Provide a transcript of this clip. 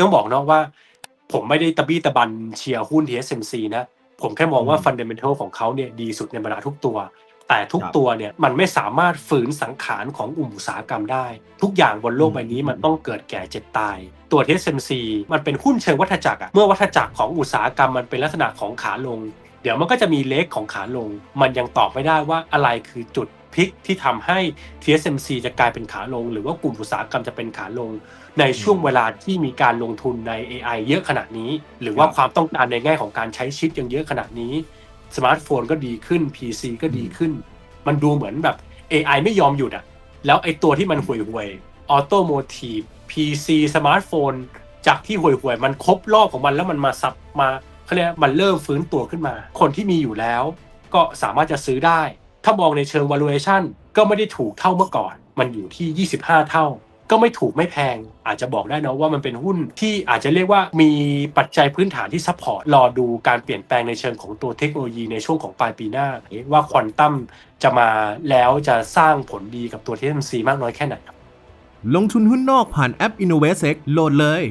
ต้องบอกเนาะว่า ผมไม่ได้ตะบี้ตะบันเชียร์หุ้น TSMC นะ ผมแค่มองว่าอืมฟันเดเมนทัลของเขาเนี่ยดีสุดในบรรดาทุกตัว แต่ทุกครับตัวเนี่ยมันไม่สามารถฝืนสังขารของอุตสาหกรรมได้ ทุกอย่างบนโลกใบนี้มันต้องเกิดแก่เจ็บตาย ตัว TSMC มันเป็นหุ้นเชิงวัฏจักรอะเมื่อวัฏจักรของอุตสาหกรรมมันเป็นลักษณะของขาลง เดี๋ยวมันก็จะมีเลขของขาลง มันยังตอบไม่ได้ว่าอะไรคือจุด พลิกที่ทำให้ TSMC จะกลายเป็นขาลง หรือว่ากลุ่มอุตสาหกรรมจะเป็นขาลง ในช่วงเวลาที่มีการลงทุนใน AI เยอะขนาดนี้ หรือว่าความต้องการในแง่ของการใช้ชิปยังเยอะขนาดนี้ สมาร์ทโฟนก็ดีขึ้น PC ก็ดีขึ้น มันดูเหมือนแบบ AI ไม่ยอมหยุดอะแล้วไอ้ตัวที่มันห่วยห่วยออโตโมทีฟ PC สมาร์ทโฟนจากที่ห่วยห่วยๆมันครบรอบของมันแล้วมันมาซับมาเขาเรียกมันเริ่มฟื้นตัวขึ้นมา คนที่มีอยู่แล้ว ก็สามารถจะซื้อได้ ถ้ามองในเชิง valuation ก็ไม่ได้ถูกเท่าเมื่อก่อน มันอยู่ที่ 25 เท่า ก็ไม่ถูกไม่แพง อาจจะบอกได้นะว่ามันเป็นหุ้นที่อาจจะเรียกว่ามีปัจจัยพื้นฐานที่ซัพพอร์ตรอดูการเปลี่ยนแปลงในเชิงของตัวเทคโนโลยีในช่วงของปลายปีหน้า ว่าควอนตัมจะมาแล้วจะสร้างผลดีกับตัว TSMC มากน้อยแค่ไหนครับลงทุนหุ้นนอกผ่านแอป InnovestX โหลดเลย